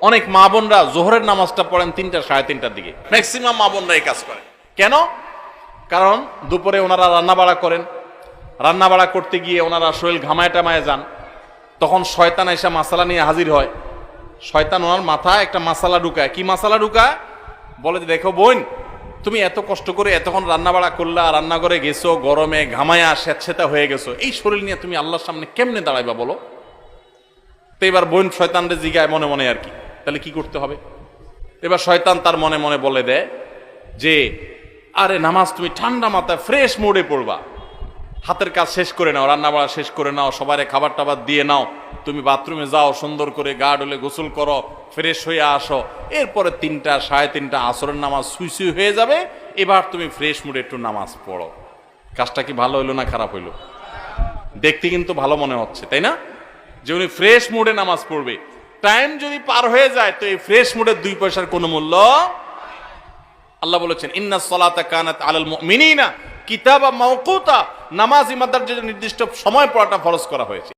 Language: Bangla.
অনেক মা বোনরা জোহরের নামাজটা পড়েন তিনটা, সাড়ে তিনটার দিকে। ম্যাক্সিমাম মা বোনরা এই কাজ করে। কেন? কারণ দুপুরে ওনারা রান্না বাড়া করেন। রান্না বাড়া করতে গিয়ে ওনারা শরীর ঘামায় টামায় যান। তখন শয়তান এসে মাসালা নিয়ে হাজির হয়। শয়তান ওনার মাথায় একটা মাসালা ঢুকায়। কি মাসালা ঢুকায়? বলে দেখো বোন, তুমি এত কষ্ট করে এতক্ষণ রান্না বাড়া করলা রান্না করে গেছো, গরমে ঘামায়া স্যাঁতসেতা হয়ে গেছো। এই শরীর নিয়ে তুমি আল্লাহর সামনে কেমনে দাঁড়াইবা বলো? তো এবার বোন শয়তানরে জিগায় মনে মনে আর কি। তাহলে কি করতে হবে? এবার শয়তান তার মনে মনে বলে দেয় যে, আরে নামাজ তুমি ঠান্ডা মাথায় ফ্রেশ মোডে পড়বা। হাতের কাজ শেষ করে নাও রান্না বাড়া শেষ করে নাও সবারে খাবার টাবার দিয়ে নাও। তুমি বাথরুমে যাও, সুন্দর করে গা ডলে গোসল করো ফ্রেশ হয়ে আসো। এরপরে তিনটা, সাড়ে তিনটা আসরের নামাজ সুই সুই হয়ে যাবে। এবার তুমি ফ্রেশ মুডে একটু নামাজ পড়ো। কাজটা কি ভালো হইল না খারাপ হইল? দেখতে কিন্তু ভালো মনে হচ্ছে, তাই না? যে উনি ফ্রেশ মুডে নামাজ পড়বে। টাইম যদি পার হয়ে যায়, তো এই ফ্রেশ মুডের দুই পয়সার কোনো মূল্য আল্লাহ বলেছেন, ইন্না সলাতা কানাত আলাল মুমিনিনা কিতাবা মাওকুতা। নামাজ ইমাদার যে নির্দিষ্ট সময় পড়াটা ফরজ করা হয়েছে।